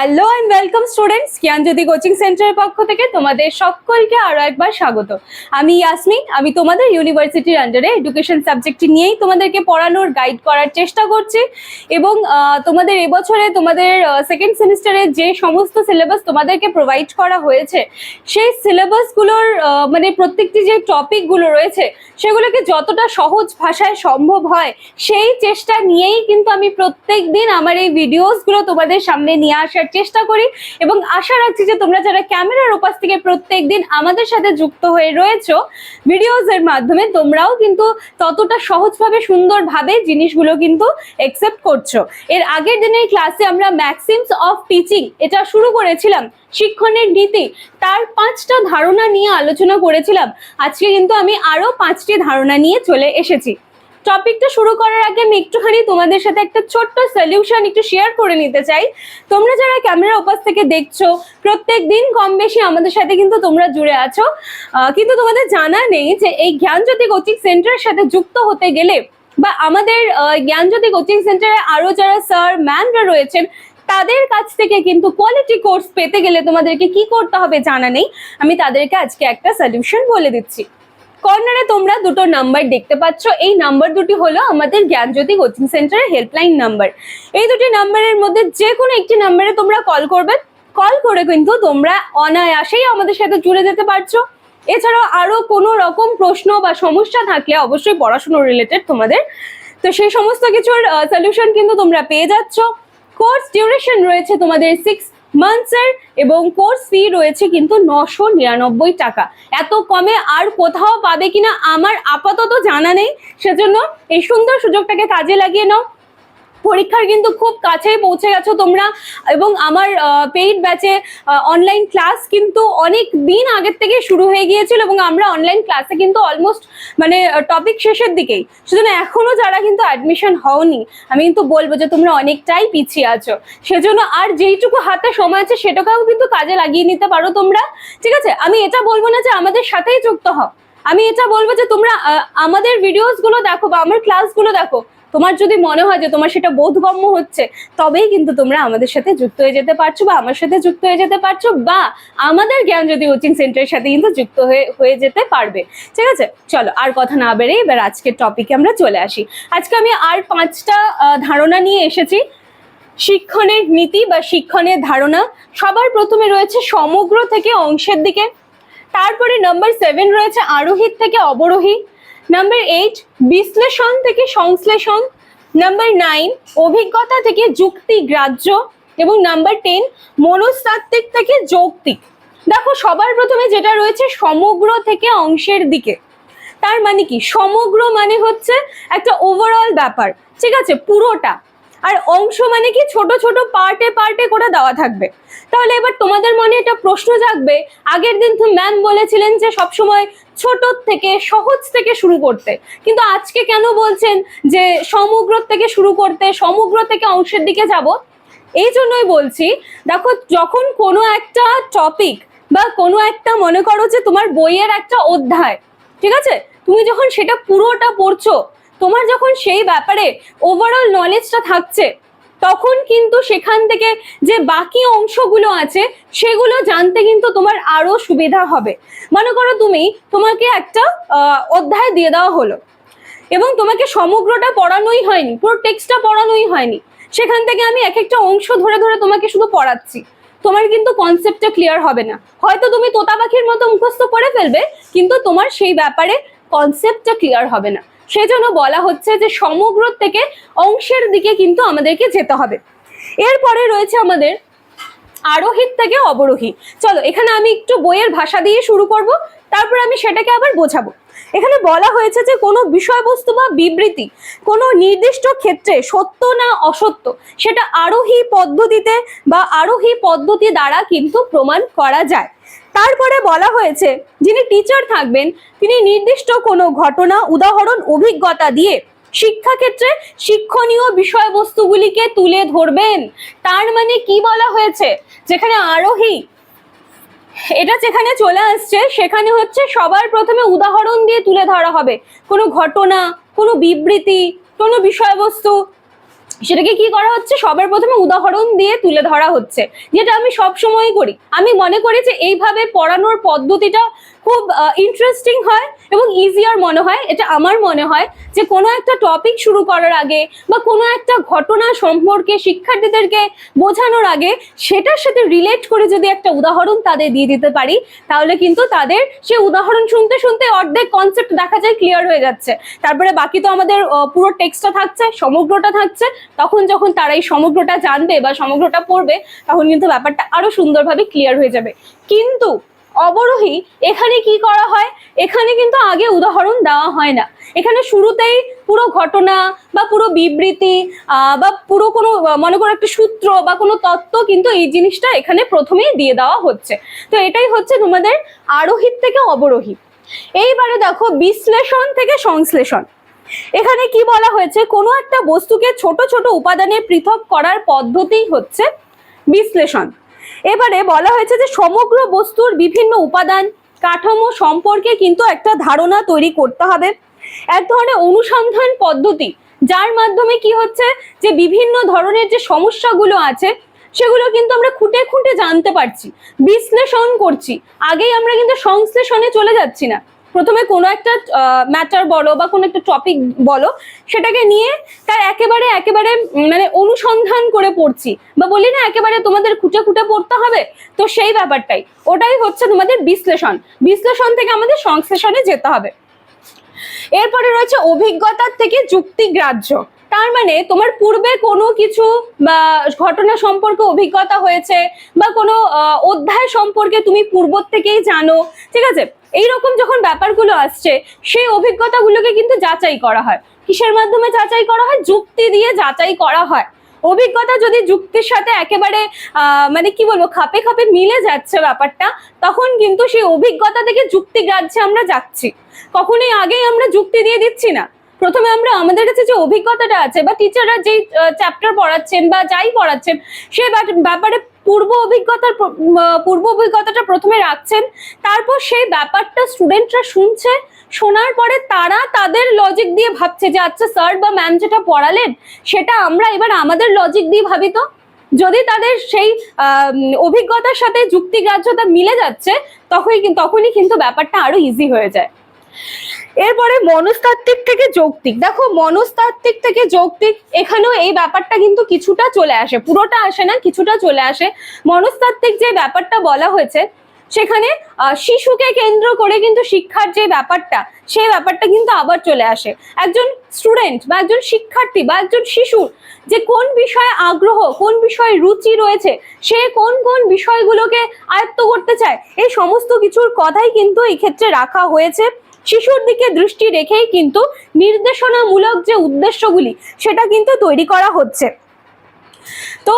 Hello and welcome students Gyanjyoti coaching সেন্টারের পক্ষ থেকে তোমাদের সকলকে আরও একবার স্বাগত। আমি ইয়াসমিন আমি তোমাদের ইউনিভার্সিটির আন্ডারে এডুকেশন সাবজেক্টটি নিয়েই তোমাদেরকে পড়ানোর গাইড করার চেষ্টা করছি এবং তোমাদের এবছরে তোমাদের সেকেন্ড সেমিস্টারে যে সমস্ত সিলেবাস তোমাদেরকে প্রোভাইড করা হয়েছে, সেই সিলেবাসগুলোর মানে প্রত্যেকটি যে টপিকগুলো রয়েছে, সেগুলোকে যতটা সহজ ভাষায় সম্ভব হয়, সেই চেষ্টা নিয়েই কিন্তু আমি প্রত্যেক দিন আমার এই ভিডিওসগুলো তোমাদের সামনে নিয়ে আসার চেষ্টা করি এবং আশা রাখছি যে তোমরা যারা ক্যামেরার উপাস থেকে প্রত্যেক দিন আমাদের সাথে যুক্ত হয়ে রয়েছো ভিডিওস এর মাধ্যমে তোমরাও কিন্তু ততটা সহজভাবে সুন্দরভাবে জিনিসগুলো কিন্তু একসেপ্ট করছ। এর আগের দিনের ক্লাসে আমরা ম্যাক্সিমস অফ টিচিং এটা শুরু করেছিলাম, শিক্ষণের নীতি, তার পাঁচটা ধারণা নিয়ে আলোচনা করেছিলাম। আজকে কিন্তু আমি আরও পাঁচটি ধারণা নিয়ে চলে এসেছি। টপিকটা শুরু করার আগে আমি একটুখানি তোমাদের সাথে একটা ছোট্ট সলিউশন একটু শেয়ার করে নিতে চাই। তোমরা যারা ক্যামেরার উপাস থেকে দেখছ, প্রত্যেক দিন কম বেশি আমাদের সাথে কিন্তু তোমরা জুড়ে আছো। কিন্তু তোমাদের জানা নেই যে এই জ্ঞানজ্যোতি কোচিং সেন্টারের সাথে যুক্ত হতে গেলে বা আমাদের জ্ঞানজ্যোতি কোচিং সেন্টারে আরও যারা স্যার ম্যামরা রয়েছেন, তাদের কাছ থেকে কিন্তু কোয়ালিটি কোর্স পেতে গেলে তোমাদেরকে কি করতে হবে জানা নেই। আমি তাদেরকে আজকে একটা সলিউশন বলে দিচ্ছি। কর্নারে তোমরা দুটো নাম্বার দেখতে পাচ্ছ। এই নাম্বার দুটি হলো আমাদের Gyanjyoti coaching centre helpline number. এই দুটি নাম্বারের মধ্যে যে কোনো একটি নাম্বারে তোমরা কল করবে। কল করে কিন্তু তোমরা অনায়াসেই আমাদের সাথে জুড়ে যেতে পারছ। এছাড়াও আরও কোনো রকম প্রশ্ন বা সমস্যা থাকলে অবশ্যই পড়াশোনা রিলেটেড তোমাদের। তো সেই সমস্ত কিছুর সলিউশন কিন্তু তোমরা পেয়ে যাচ্ছ। কোর্স ডিউরেশন রয়েছে তোমাদের সিক্স মান্থসের এবং কোর্স ফি রয়েছে কিন্তু নশো নিরানব্বই টাকা। এত কমে আর কোথাও পাবে কিনা আমার আপাতত জানা নেই। সেজন্য এই সুন্দর সুযোগটাকে কাজে লাগিয়ে নাও। পরীক্ষার কিন্তু খুব কাছেই পৌঁছে গেছো তোমরা। এবং আমার পেইড ব্যাচে অনলাইন ক্লাস কিন্তু অনেক দিন আগের থেকে শুরু হয়ে গিয়েছিল এবং আমরা অনলাইন ক্লাসে কিন্তু অলমোস্ট মানে টপিক শেষের দিকেই। সেজন্য এখনও যারা কিন্তু অ্যাডমিশন হওনি, আমি কিন্তু বলব যে তোমরা অনেকটাই পিছিয়ে আছো। সেজন্য আর যেইটুকু হাতে সময় আছে সেটাকেও কিন্তু কাজে লাগিয়ে নিতে পারো তোমরা। ঠিক আছে? আমি এটা বলব না যে আমাদের সাথেই যুক্ত হও। আমি এটা বলব যে তোমরা আমাদের ভিডিওসগুলো দেখো বা আমার ক্লাসগুলো দেখো তোমার যদি মনে হয় যে তোমার সেটা বোধগম্য হচ্ছে, তবেই কিন্তু তোমরা আমাদের সাথে যুক্ত হয়ে যেতে পারছ বা আমার সাথে যুক্ত হয়ে যেতে পারছ বা আমাদের জ্ঞান যদি কোচিং সেন্টারের সাথে কিন্তু যুক্ত হয়ে হয়ে যেতে পারবে। ঠিক আছে? চলো, আর কথা না বেড়ে এবার আজকের টপিকে আমরা চলে আসি। আজকে আমি আর পাঁচটা ধারণা নিয়ে এসেছি। শিক্ষণের নীতি বা শিক্ষণের ধারণা সবার প্রথমে রয়েছে সমগ্র থেকে অংশের দিকে। তারপরে নাম্বার সেভেন রয়েছে আরোহীর থেকে অবরোহী। নাম্বার এইট বিশ্লেষণ থেকে সংশ্লেষণ। নাম্বার নাইন অভিজ্ঞতা থেকে যুক্তি, গ্রাহ্য। এবং নাম্বার টেন মনস্তাত্ত্বিক থেকে যৌক্তিক। দেখো, সবার প্রথমে যেটা রয়েছে, সমগ্র থেকে অংশের দিকে। তার মানে কি? সমগ্র মানে হচ্ছে একটা ওভারঅল ব্যাপার। ঠিক আছে? পুরোটা। আর অংশ মানে কি ছোট ছোট পার্টে পার্টে করে দেওয়া থাকবে। তাহলে এবার তোমাদের মনে একটা প্রশ্ন জাগবে, আগের দিন তো ম্যাম বলেছিলেন যে সবসময় ছোট থেকে সহজ থেকে শুরু করতে। কিন্তু আজকে কেন বলছেন যে সমগ্র থেকে শুরু করতে, সমগ্র থেকে অংশের দিকে যাব? এই জন্যই বলছি, দেখো যখন কোনো একটা টপিক বা কোনো একটা মনে করো যে তোমার বইয়ের একটা অধ্যায়, ঠিক আছে? তুমি যখন সেটা পুরোটা পড়ছো তোমার যখন সেই ব্যাপারে ওভারঅল নলেজটা থাকছে, তখন কিন্তু সেখান থেকে যে বাকি অংশগুলো আছে, সেগুলো জানতে কিন্তু তোমার আরও সুবিধা হবে। মনে করো তুমি তোমাকে একটা অধ্যায় দিয়ে দেওয়া হলো এবং তোমাকে সমগ্রটা পড়ানোই হয়নি, পুরো টেক্সটটা পড়ানোই হয়নি। সেখান থেকে আমি এক একটা অংশ ধরে ধরে তোমাকে শুধু পড়াচ্ছি। তোমার কিন্তু কনসেপ্টটা ক্লিয়ার হবে না। হয়তো তুমি তোতা পাখির মতো মুখস্থ করে ফেলবে, কিন্তু তোমার সেই ব্যাপারে কনসেপ্টটা ক্লিয়ার হবে না। সেজন্য বলা হচ্ছে যে সমগ্র থেকে অংশের দিকে কিন্তু আমাদেরকে যেতে হবে। এরপরে রয়েছে আমাদের আরোহীর থেকে অবরোহী। চলো, এখানে আমি একটু বইয়ের ভাষা দিয়ে শুরু করব, তারপর আমি সেটাকে আবার বোঝাবো। এখানে বলা হয়েছে যে কোনো বিষয়বস্তু বা বিবৃতি কোনো নির্দিষ্ট ক্ষেত্রে সত্য না অসত্য সেটা আরোহী পদ্ধতিতে বা আরোহী পদ্ধতি দ্বারা কিন্তু প্রমাণ করা যায়। তারপরে বলা হয়েছে, যিনি টিচার থাকবেন, তিনি নির্দিষ্ট কোনো ঘটনা, উদাহরণ, অভিজ্ঞতা দিয়ে শিক্ষাক্ষেত্রে শিক্ষণীয় বিষয়বস্তুগুলিকে তুলে ধরবেন। তার মানে কি বলা হয়েছে? যেখানে আরোহী এটা যেখানে চলে আসছে, সেখানে হচ্ছে সবার প্রথমে উদাহরণ দিয়ে তুলে ধরা হবে। কোনো ঘটনা, কোনো বিবৃতি, কোনো বিষয়বস্তু সেটাকে কি করা হচ্ছে? সবার প্রথমে উদাহরণ দিয়ে তুলে ধরা হচ্ছে, যেটা আমি সব সময় করি। আমি মনে করি যে এইভাবে পড়ানোর পদ্ধতিটা খুব ইন্টারেস্টিং হয় এবং ইজিয়ার মনে হয়। এটা আমার মনে হয় যে কোনো একটা টপিক শুরু করার আগে বা কোনো একটা ঘটনা সম্পর্কে শিক্ষার্থীদেরকে বোঝানোর আগে সেটার সাথে রিলেট করে যদি একটা উদাহরণ তাদের দিয়ে দিতে পারি, তাহলে কিন্তু তাদের সে উদাহরণ শুনতে শুনতে অর্ধেক কনসেপ্ট দেখা যায় ক্লিয়ার হয়ে যাচ্ছে। তারপরে বাকি তো আমাদের পুরো টেক্সটটা থাকছে, সমগ্রটা থাকছে তখন যখন তারা এই সমগ্রটা জানবে বা সমগ্রটা পড়বে, তখন কিন্তু ব্যাপারটা আরও সুন্দরভাবে ক্লিয়ার হয়ে যাবে। কিন্তু অবরোহী এখানে কি করা হয়? এখানে কিন্তু আগে উদাহরণ দেওয়া হয় না। এখানে শুরুতেই পুরো ঘটনা বা পুরো বিবৃতি বা পুরো কোনো, মনে করো একটা সূত্র বা কোনো তত্ত্ব কিন্তু এই জিনিসটা এখানে প্রথমেই দিয়ে দেওয়া হচ্ছে। তো এটাই হচ্ছে তোমাদের আরোহিত থেকে অবরোহী। এইবারে দেখো বিশ্লেষণ থেকে সংশ্লেষণ। এখানে কি বলা হয়েছে? কোনো একটা বস্তুকে ছোট ছোট উপাদানে পৃথক করার পদ্ধতি হচ্ছে বিশ্লেষণ। এবারে বলা হয়েছে যে সমগ্র বস্তুর বিভিন্ন উপাদান, কাঠামো সম্পর্কে কিন্তু একটা ধারণা তৈরি করতে হবে। এক ধরনের অনুসন্ধান পদ্ধতি, যার মাধ্যমে কি হচ্ছে যে বিভিন্ন ধরনের যে সমস্যাগুলো আছে, সেগুলো কিন্তু আমরা খুঁটে খুঁটে জানতে পারছি, বিশ্লেষণ করছি। আগেই আমরা কিন্তু সংশ্লেষণে চলে যাচ্ছি না। প্রথমে কোনো একটা ম্যাটার বলো বা কোনো একটা টপিক বলো, সেটাকে নিয়ে তার একেবারে একেবারে মানে অনুসন্ধান করে পড়ছি। বা বলি না, একেবারে তোমাদের খুঁটে খুঁটে পড়তে হবে? তো সেই ব্যাপারটাই। ওটাই হচ্ছে তোমাদের বিশ্লেষণ। বিশ্লেষণ থেকে আমাদের সংশ্লেষণে যেতে হবে। এরপরে রয়েছে অভিজ্ঞতার থেকে যুক্তিগ্রাহ্য তার মানে তোমার পূর্বে কোনো কিছু, বা ঘটনা সম্পর্কে অভিজ্ঞতা হয়েছে, বা কোনো অধ্যায় সম্পর্কে তুমি পূর্ব থেকেই জানো, ঠিক আছে? এইরকম যখন ব্যাপারগুলো আসছে, সেই অভিজ্ঞতাগুলোকে কিন্তু যাচাই করা হয়। কিসের মাধ্যমে যাচাই করা হয়? যুক্তি দিয়ে যাচাই করা হয়। অভিজ্ঞতা যদি যুক্তির সাথে একেবারে মানে কি বলব, খাপে খাপে মিলে যাচ্ছে ব্যাপারটা, তখন কিন্তু সেই অভিজ্ঞতা থেকে যুক্তিগ্রাহ্যে আমরা যাচ্ছি। কখনোই আগেই আমরা যুক্তি দিয়ে দিচ্ছি না। প্রথমে আমরা আমাদের কাছে যে অভিজ্ঞতাটা আছে বা টিচাররা যেই চ্যাপ্টার পড়াচ্ছেন বা যাই পড়াচ্ছেন, সে ব্যাপারে পূর্ব অভিজ্ঞতার পূর্ব অভিজ্ঞতাটা প্রথমে রাখছেন, তারপর সেই ব্যাপারটা স্টুডেন্টরা শুনছে, শোনার পরে তারা তাদের লজিক দিয়ে ভাবছে যে আচ্ছা স্যার বা ম্যাম যেটা পড়ালেন, সেটা আমরা এবার আমাদের লজিক দিয়ে ভাবি তো? যদি তাদের সেই অভিজ্ঞতার সাথে যুক্তিগ্রাহ্যতা মিলে যাচ্ছে, তখনই তখনই কিন্তু ব্যাপারটা আরও ইজি হয়ে যায়। এরপরে মনস্তাত্ত্বিক থেকে যৌক্তিক। দেখো, মনস্তাত্ত্বিক থেকে যৌক্তিক, এখানেও এই ব্যাপারটা কিন্তু কিছুটা চলে আসে, পুরোটা আসে না, কিছুটা চলে আসে। মনস্তাত্ত্বিক যে ব্যাপারটা বলা হয়েছে, সেখানে শিশুকে কেন্দ্র করে কিন্তু শিক্ষার যে ব্যাপারটা, সেই ব্যাপারটা কিন্তু আবার চলে আসে। একজন স্টুডেন্ট বা একজন শিক্ষার্থী বা একজন শিশুর যে কোন বিষয়ে আগ্রহ, কোন বিষয়ে রুচি রয়েছে, সে কোন কোন বিষয়গুলোকে আয়ত্ত করতে চায়, এই সমস্ত কিছুর কথাই কিন্তু এই ক্ষেত্রে রাখা হয়েছে। শিশুর দিকে দৃষ্টি রেখেই কিন্তু নির্দেশনামূলক যে উদ্দেশ্যগুলি, সেটা কিন্তু তৈরি করা হচ্ছে। তো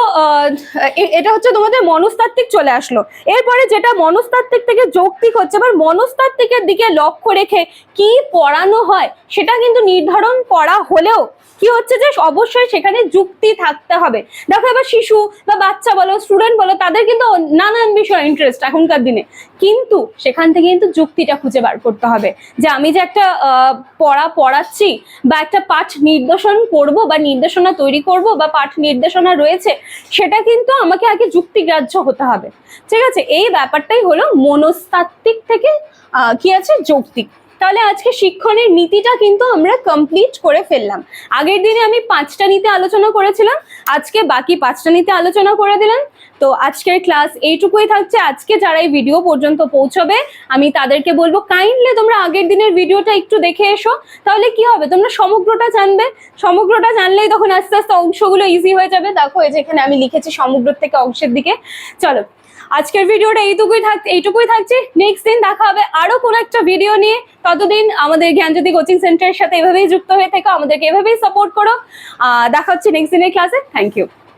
এটা হচ্ছে তোমাদের মনস্তাত্ত্বিক চলে আসলো। এরপরে যেটা মনস্তাত্ত্বিক থেকে যৌক্তিক হচ্ছে, এবার মনস্তাত্ত্বিকের দিকে লক্ষ্য রেখে কি পড়ানো হয়, সেটা কিন্তু নির্ধারণ করা হলেও কি হচ্ছে যে অবশ্যই সেখানে যুক্তি থাকতে হবে। দেখো এবার শিশু বা বাচ্চা বলো স্টুডেন্ট বলো, তাদের কিন্তু নানান বিষয় ইন্টারেস্ট এখনকার দিনে। কিন্তু সেখান থেকে কিন্তু যুক্তিটা খুঁজে বার করতে হবে যে আমি যে একটা পড়া পড়াচ্ছি বা একটা পাঠ নির্দেশন করব বা নির্দেশনা তৈরি করব বা পাঠ নির্দেশনা রয়েছে, সেটা কিন্তু আমাকে আগে যুক্তিগ্রাহ্য হতে হবে। ঠিক আছে? এই ব্যাপারটাই হলো মনস্তাত্ত্বিক থেকে কি আছে? যৌক্তিক। তাহলে আজকে শিক্ষণের নীতিটা কিন্তু আমরা কমপ্লিট করে ফেললাম। আগের দিনে আমি পাঁচটা নীতি আলোচনা করেছিলাম, আজকে বাকি পাঁচটা নীতি আলোচনা করে দিলাম। তো আজকের ক্লাস এইটুকুই থাকছে। আজকে যারা এই ভিডিও পর্যন্ত পৌঁছবে, আমি তাদেরকে বলব কাইন্ডলি তোমরা আগের দিনের ভিডিওটা একটু দেখে এসো। তাহলে কি হবে? তোমরা সমগ্রটা জানবে। সমগ্রটা জানলেই তখন আস্তে আস্তে অংশগুলো ইজি হয়ে যাবে। দেখো এই যে এখানে আমি লিখেছি সমগ্র থেকে অংশের দিকে। চলো, আজকের ভিডিওটা এইটুকুই থাক এইটুকুই থাকছে। নেক্সট দিন দেখা হবে আরও কোনো একটা ভিডিও নিয়ে। ততদিন আমাদের জ্ঞানজ্যোতি কোচিং সেন্টারের সাথে এভাবেই যুক্ত হয়ে থেকো। আমাদেরকে এভাবেই সাপোর্ট করো। দেখা হচ্ছে নেক্সট দিনের ক্লাসে থ্যাংক ইউ